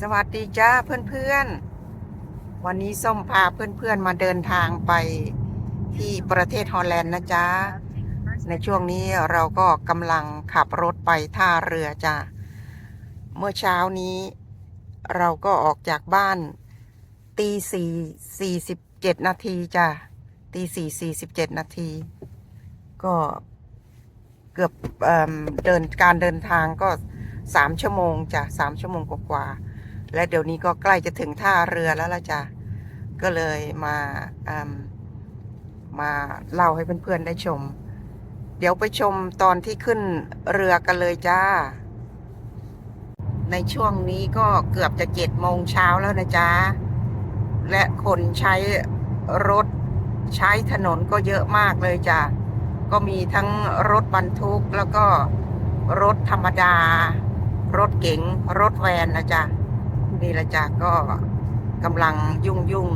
สวัสดีจ้าเพื่อนๆ วันนี้ส้มพาเพื่อนๆมาเดินทางไปที่ประเทศฮอลแลนด์นะจ๊ะ ในช่วงนี้เราก็กำลังขับรถไปท่าเรือจ้าเมื่อเช้านี้ เราก็ออกจากบ้านตีสี่สี่สิบเจ็ดนาทีจ้าตีสี่สี่สิบเจ็ดนาที ก็เกือบเอเดินการเดินทางก็สามชั่วโมงจ้ะสามชั่วโมงกว่าๆ และเดี๋ยวนี้ก็ใกล้จะถึงท่าเรือแล้วละจ้ะก็เลยมามมาเล่าให้เพื่อนๆได้ชม เดี๋ยวไปชมตอนที่ขึ้นเรือกันเลยจ้า ในช่วงนี้ก็เกือบจะเจ็ดโมงเช้าแล้วนะจ๊ะ และคนใช้รถใช้ถนนก็เยอะมากเลยจ้ะ ก็มีทั้งรถบรรทุกแล้วก็รถธรรมดา รถเก๋งรถแวนนะจ๊ะ นี่ละจ้ะก็กำลังยุ่งยุ่ง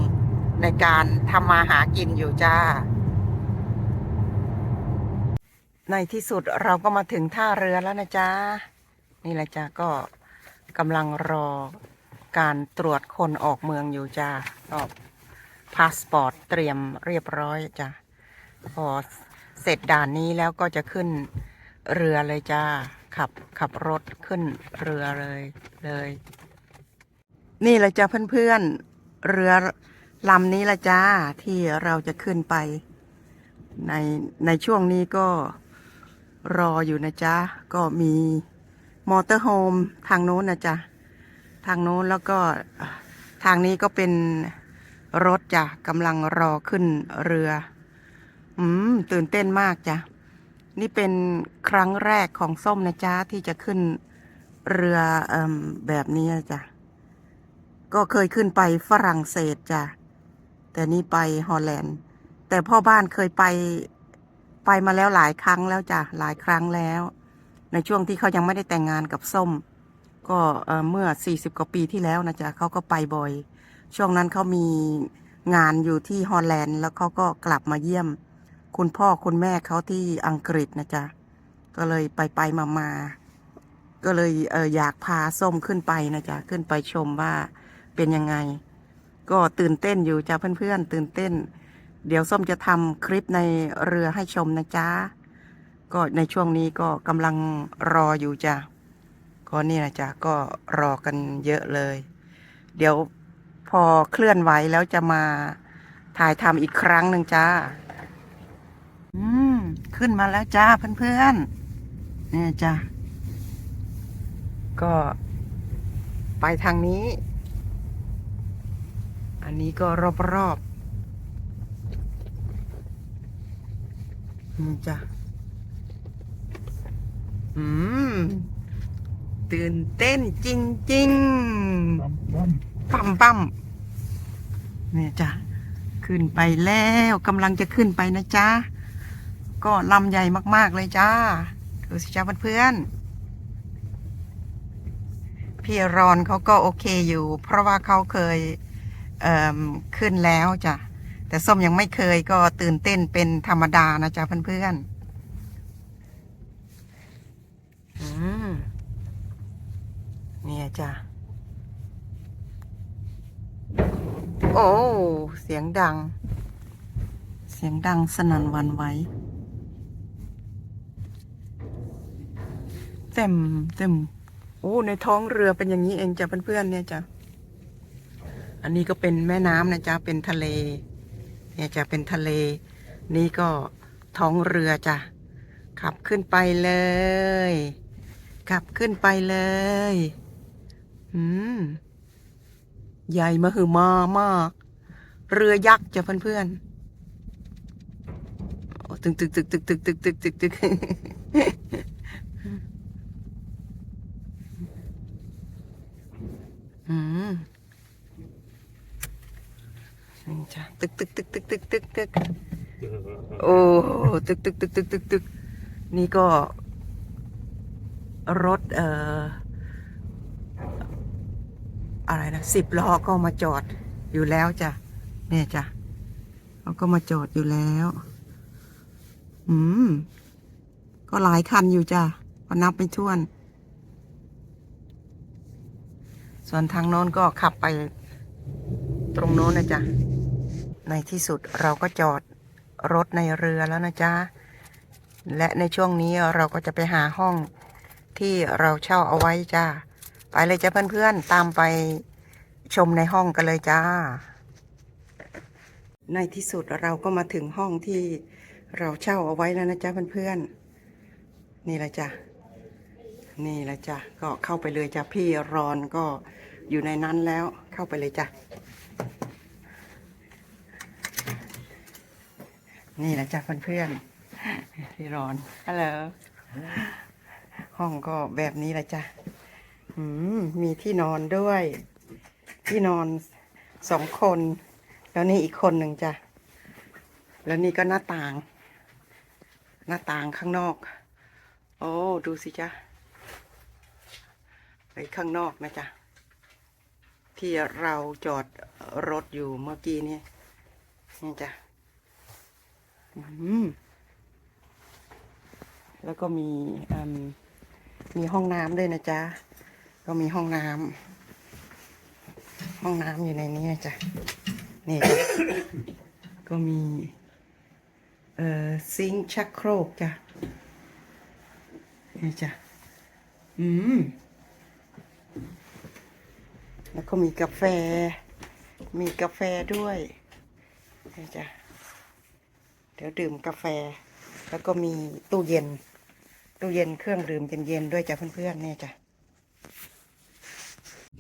ในการทำมาหากินอยู่จ้า ในที่สุดเราก็มาถึงท่าเรือแล้วนะจ๊ะ นี่ละจ้ะก็กำลังรอการตรวจคนออกเมืองอยู่จ้าก็พาสปอร์ตเตรียมเรียบร้อยจ้ะพอเสร็จด่านนี้แล้วก็จะขึ้นเรือเลยจ้า ขับขับรถขึ้นเรือเลยเลย นี่แหละจ้ะเพื่อนๆ เรือลำนี้ละจ้าที่เราจะขึ้นไป ในในช่วงนี้ก็รออยู่นะจ๊ะ ก็มีมอเตอร์โฮมทางโน้นนะจ๊ะ ทางโน้นแล้วก็ทางนี้ก็เป็นรถจ้ะกำลังรอขึ้นเรือ อืม ตื่นเต้นมากจ้ะ นี่เป็นครั้งแรกของส้มนะจ๊ะ ที่จะขึ้นเรืออแบบนี้จ้ะ ก็เคยขึ้นไปฝรั่งเศสจ้ะ แต่นี่ไปฮอลแลนด์ แต่พ่อบ้านเคยไปไปมาแล้วหลายครั้งแล้วจ้ะ หลายครั้งแล้ว ในช่วงที่เขายังไม่ได้แต่งงานกับส้ม ก็เอ่อเมื่อ 40 กว่าปีที่แล้วนะจ๊ะเขาก็ไปบ่อย ช่วงนั้นเขามีงานอยู่ที่ฮอลแลนด์ แล้วเขาก็กลับมาเยี่ยม คุณพ่อคุณแม่เขาที่อังกฤษนะจ๊ะ ก็เลยไปไปมามาก็เลยเอออยากพาส้มขึ้นไปนะจ๊ะ ขึ้นไปชมว่า เป็นยังไง ก็ตื่นเต้นอยู่จ้ะเพื่อนๆ ตื่นเต้น เดี๋ยวส้มจะทำคลิปในเรือให้ชมนะจ๊ะ ก็ในช่วงนี้ก็กำลังรออยู่จ้ะก็นี่นะจ๊ะก็รอกันเยอะเลย เดี๋ยวพอเคลื่อนไหวแล้วจะมาถ่ายทำอีกครั้งหนึ่งจ้า อืม ขึ้นมาแล้วจ้าเพื่อนๆเนี่ยจ้ะก็ไปทางนี้ อันนี้ก็รอบๆนี่จ้ะ อืม ตื่นเต้นจริงๆ ปั๊มปั๊มเนี่ยจ้ะ ขึ้นไปแล้วกำลังจะขึ้นไปนะจ๊ะ ก็ลำใหญ่มากๆเลยจ้า ดูสิจ้าเพื่อนๆพี่รอนเขาก็โอเคอยู่ เพราะว่าเขาเคย ขึ้นแล้วจ้ะ แต่ส้มยังไม่เคยก็ตื่นเต้นเป็นธรรมดานะจ๊ะเพื่อนๆอืมเนี่ยจ้ะ โอ้ เสียงดัง เสียงดังสนั่นหวันไหวเต็มเต็มโอ้ ในท้องเรือเป็นอย่างนี้เองจ้ะเพื่อนๆเนี่ยจ้ะ อันนี้ก็เป็นแม่น้ำนะจ๊ะเป็นทะเล เนี่ยจะเป็นทะเล นี่ก็ท้องเรือจ้ะขับขึ้นไปเลย ขับขึ้นไปเลยอืมใหญ่มาหือมามาก เรือยักษ์จ้ะเพื่อนๆโอ้ตึกตึกตึกตึกตึกตึกตึกตึกตึกอืม นี่จ้ะตึกตึกตึกตึกตึกตึกตึกโอ้ตึกตึกตึกตึกตึกตึกนี่ก็ รถเอ่ออะไรนะสิบล้อก็มาจอดอยู่แล้วจ้ะเนี่ยจ้ะเขาก็มาจอดอยู่แล้ว อืม ก็หลายคันอยู่จ้ะก็นับไม่ถ้วน ส่วนทางโน้นก็ขับไปตรงโน้นนะจ๊ะ ในที่สุดเราก็จอดรถในเรือแล้วนะจ๊ะ และในช่วงนี้เราก็จะไปหาห้องที่เราเช่าเอาไว้จ้า ไปเลยจ้ะเพื่อนๆ ตามไปชมในห้องกันเลยจ้า ในที่สุดเราก็มาถึงห้องที่เราเช่าเอาไว้แล้วนะจ๊ะเพื่อนๆ นี่แหละจ้ะ นี่แหละจ้ะ ก็เข้าไปเลยจ้ะพี่รอนก็อยู่ในนั้นแล้วเข้าไปเลยจ้ะ นี่แหละจ้ะเพื่อนๆพี่รอนฮัลโหลห้องก็แบบนี้แหละจ้ะอืมมีที่นอนด้วย ที่นอนสองคน แล้วนี่อีกคนหนึ่งจ้ะ แล้วนี่ก็หน้าต่าง หน้าต่างข้างนอก โอ้ดูสิจ้ะไปข้างนอกนะจ๊ะที่เราจอดรถอยู่เมื่อกี้นี่นี่จ้ะอืม แล้วก็มีมีห้องน้ำด้วยนะจ๊ะ ก็มีห้องน้ำห้องน้ำอยู่ในนี้นะจ๊ะ นี่จ้ะก็มีเอ่อซิงชักโครกจ้ะ นี่จ้ะ อืม แล้วก็มีกาแฟ มีกาแฟด้วย นี่จ้ะ เดี๋ยวดื่มกาแฟ แล้วก็มีตู้เย็น ตู้เย็นเครื่องดื่มเย็นๆด้วยจ้ะเพื่อนๆเนี่ยจ้ะ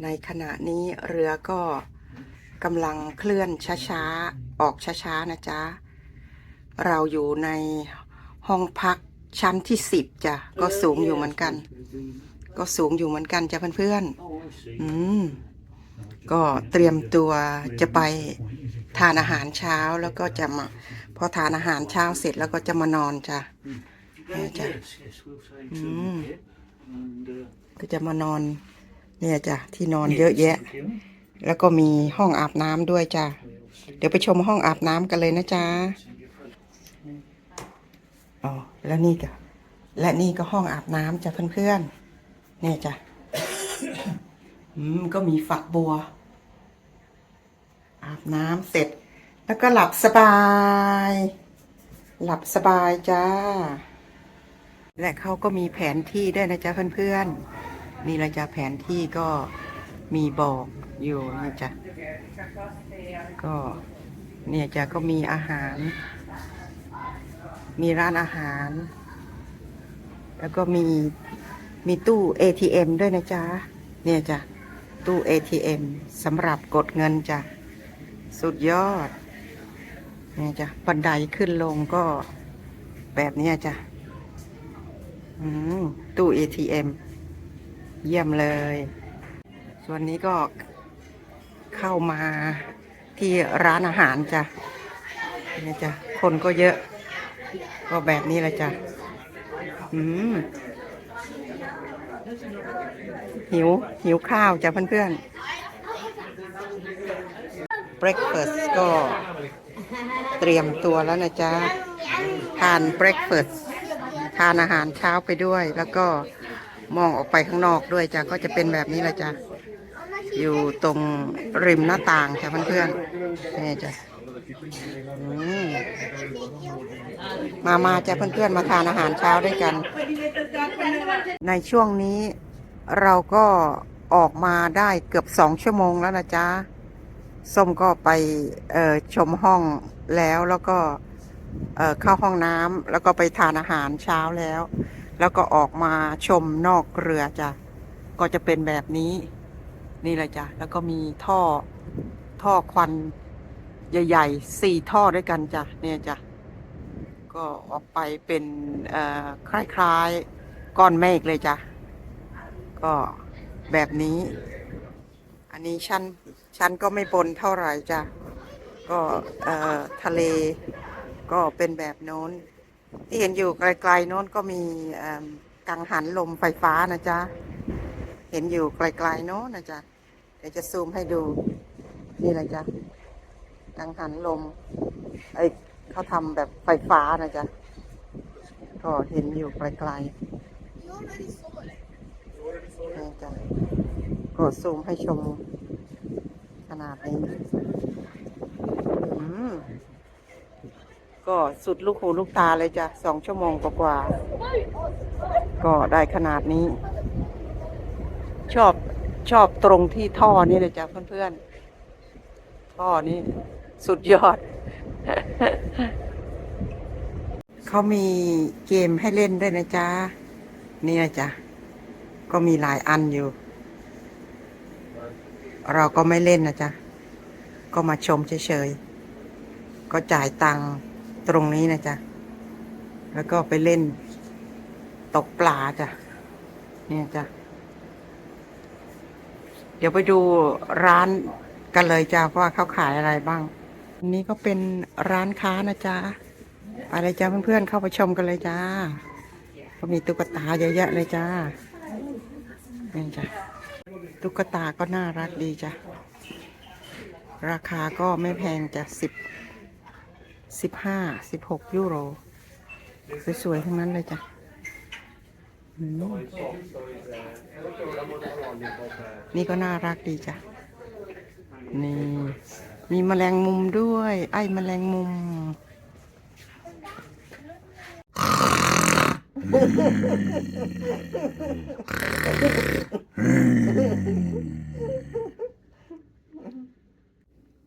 ในขณะนี้เรือก็กำลังเคลื่อนช้าๆ ออกช้าๆ นะจ๊ะ เราอยู่ในห้องพักชั้นที่สิบจ้ะ ก็สูงอยู่เหมือนกัน ก็สูงอยู่เหมือนกันจ้ะเพื่อนๆ อืม ก็เตรียมตัวจะไปทานอาหารเช้าแล้วก็จะมา พอทานอาหารเช้าเสร็จแล้วก็จะมานอนจ้ะเนี่ยจ้ะอืมก็จะมานอน เนี่ยจ้ะที่นอนเยอะแยะ แล้วก็มีห้องอาบน้ำด้วยจ้ะเดี๋ยวไปชมห้องอาบน้ำกันเลยนะจ๊ะอ๋อแล้วนี่ก็และนี่ก็ห้องอาบน้ำจ้ะเพื่อนๆเนี่ยจ้ะอืมก็มีฝักบัว อาบน้ำเสร็จ แล้วก็หลับสบาย หลับสบายจ้า และเขาก็มีแผนที่ด้วยนะจ๊ะเพื่อนๆ นี่ละจ้ะแผนที่ก็มีบอกอยู่นะจ๊ะ ก็เนี่ยจ้ะก็มีอาหาร มีร้านอาหาร แล้วก็มีมีตู้ ATM ด้วยนะจ๊ะ เนี่ยจ้ะ ตู้ ATM สำหรับกดเงินจ้ะ สุดยอด นี่จ้ะบันไดขึ้นลงก็แบบนี้จ้ะอืมตู้ ATM เยี่ยมเลย ส่วนนี้ก็เข้ามาที่ร้านอาหารจ้ะนี่จ้ะคนก็เยอะ ก็แบบนี้แหละจ้ะอืมหิว หิวข้าวจ้ะเพื่อนๆ breakfast ก็ เตรียมตัวแล้วนะจ๊ะทาน breakfast ทานอาหารเช้าไปด้วย แล้วก็มองออกไปข้างนอกด้วยจ้ะก็จะเป็นแบบนี้แหละจ้ะอยู่ตรงริมหน้าต่างจ้ะเพื่อนๆนี่จ้ะอืมมามาจ้ะเพื่อนๆมาทานอาหารเช้าด้วยกัน ในช่วงนี้เราก็ออกมาได้เกือบสองชั่วโมงแล้วนะจ๊ะ ส้มก็ไปชมห้องแล้วแล้วก็เข้าห้องน้ำแล้วก็ไปทานอาหารเช้าแล้ว แล้วก็ออกมาชมนอกเรือจ้ะก็จะเป็นแบบนี้นี่แหละจ้ะแล้วก็มีท่อท่อควันใหญ่ๆสี่ท่อด้วยกันจ้ะเนี่ยจ้ะก็ออกไปเป็นคล้ายๆก้อนเมฆเลยจ้ะก็แบบนี้ อันนี้ชั้นชั้นก็ไม่บนเท่าไหร่จ้ะ ก็เอ่อทะเลก็เป็นแบบโน้น ที่เห็นอยู่ไกลๆโน้นก็มีกังหันลมไฟฟ้านะจ๊ะ เห็นอยู่ไกลๆโน้นนะจ๊ะ เดี๋ยวจะซูมให้ดู นี่แหละจ้ะกังหันลม ไอเขาทำแบบไฟฟ้านะจ๊ะ ก็เห็นอยู่ไกลๆ นี่จ้ะก็ซูมให้ชม ขนาดนี้ก็สุดลูกหูลูกตาเลยจ้ะสองชั่วโมงกว่าๆก็ได้ขนาดนี้ ชอบชอบตรงที่ท่อนี่เลยจ้ะเพื่อนๆ ท่อนี่สุดยอด เขามีเกมให้เล่นด้วยนะจ๊ะ เนี่นะจ๊ะก็มีหลายอันอยู่ เราก็ไม่เล่นนะจ๊ะ ก็มาชมเฉยๆ ก็จ่ายตังค์ตรงนี้นะจ๊ะ แล้วก็ไปเล่นตกปลาจ้ะ เนี่ยจ้ะ เดี๋ยวไปดูร้านกันเลยจ้าว่าเขาขายอะไรบ้าง อันนี้ก็เป็นร้านค้านะจ๊ะไปเลยจ้าเพื่อนๆ เข้าไปชมกันเลยจ้า ก็มีตุ๊กตาเยอะแยะเลยจ้านี่จ้ะ ตุ๊กตาก็น่ารักดีจ้ะ ราคาก็ไม่แพงจ้ะสิบสิบห้าสิบหกยูโร สวยๆทั้งนั้นเลยจ้ะอืมนี่ก็น่ารักดีจ้ะ นี่ มีแมลงมุมด้วย ไอ้แมลงมุม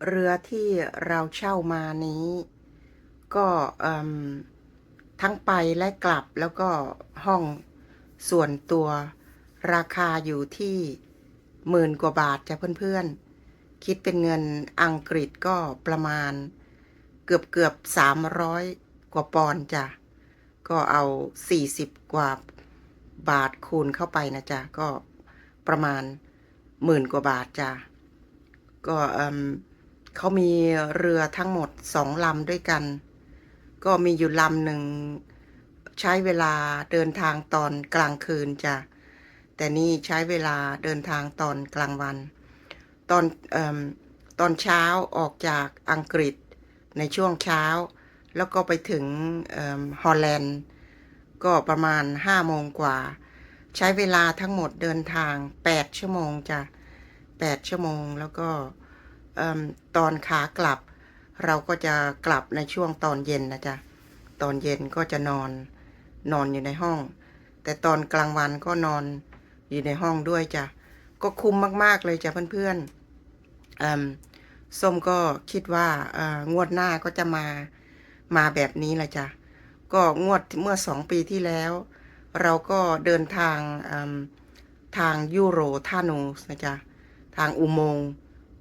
เรือที่เราเช่ามานี้ ก็ทั้งไปและกลับแล้วก็ห้องส่วนตัวราคาอยู่ที่หมื่นกว่าบาทจ้ะเพื่อนๆ คิดเป็นเงินอังกฤษก็ประมาณเกือบเกือบสามร้อยกว่าปอนด์จ้ะ ก็เอาสี่สิบกว่าบาทคูณเข้าไปนะจ๊ะ ก็ประมาณหมื่นกว่าบาทจ้ะ ก็เออเขามีเรือทั้งหมดสองลำด้วยกัน ก็มีอยู่ลำหนึ่งใช้เวลาเดินทางตอนกลางคืนจ้ะ แต่นี่ใช้เวลาเดินทางตอนกลางวัน ตอนเอตอนเช้าออกจากอังกฤษในช่วงเช้า แล้วก็ไปถึงฮอลแลนด์ ก็ประมาณห้าโมงกว่า ใช้เวลาทั้งหมดเดินทางแปดชั่วโมงจ้ะแปดชั่วโมงแล้วก็ตอนขากลับ เราก็จะกลับในช่วงตอนเย็นนะจ๊ะตอนเย็นก็จะนอนนอนอยู่ในห้อง แต่ตอนกลางวันก็นอนอยู่ในห้องด้วยจ้ะก็คุ้มมาก ๆ เลยจ้ะเพื่อนๆส้มก็คิดว่างวดหน้าก็จะมา มาแบบนี้แหละจ้ะก็งวดเมื่อสองปีที่แล้ว เราก็เดินทางทางยูโรท่านูสนะจ๊ะทางอุโมงค์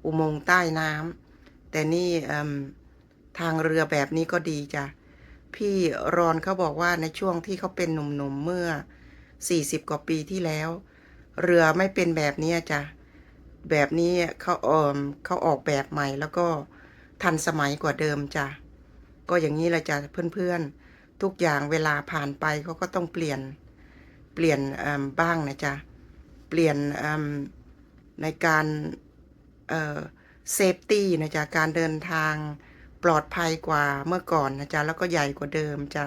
อุโมงค์ใต้น้ำแต่นี่ทางเรือแบบนี้ก็ดีจ้ะพี่รอนเขาบอกว่าในช่วงที่เขาเป็นหนุ่มๆเมื่อ 40 กว่าปีที่แล้ว เรือไม่เป็นแบบนี้จ้ะแบบนี้เขาเอมเขาออกแบบใหม่แล้วก็ทันสมัยกว่าเดิมจ้ะ ก็อย่างนี้แหละจ้ะเพื่อนๆ ทุกอย่างเวลาผ่านไปเขาก็ต้องเปลี่ยนเปลี่ยนบ้างนะจ๊ะเปลี่ยนในการเออเซฟตี้นะจ๊ะการเดินทางปลอดภัยกว่าเมื่อก่อนนะจ๊ะแล้วก็ใหญ่กว่าเดิมจ้ะ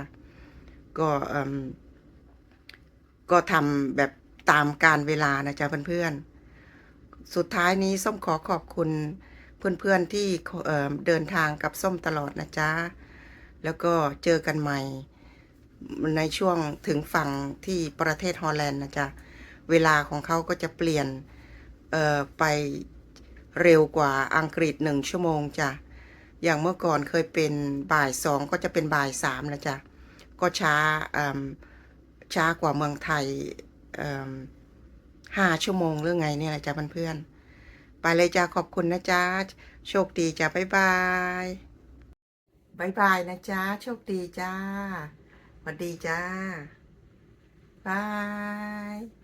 ก็ก็ทำแบบตามการเวลานะจ๊ะเพื่อนๆ สุดท้ายนี้ส้มขอขอบคุณเพื่อนๆที่เอ่เดินทางกับส้มตลอดนะจ๊ะ แล้วก็เจอกันใหม่ ในช่วงถึงฝั่งที่ประเทศฮอลแลนด์นะจ๊ะ เวลาของเขาก็จะเปลี่ยนไปเร็วกว่าอังกฤษหนึ่งชั่วโมงจ้ะ อย่างเมื่อก่อนเคยเป็นบ่ายสองก็จะเป็นบ่ายสามนะจ๊ะ ก็ช้าช้ากว่าเมืองไทยห้าชั่วโมงหรือไงเนี่ยแหละจ้ะเพื่อนๆไปเลยจ้าขอบคุณนะจ๊ะ โชคดีจ้าบ๊ายบาย บายบายนะจ๊ะโชคดีจ้าสวัสดีจ้าบาย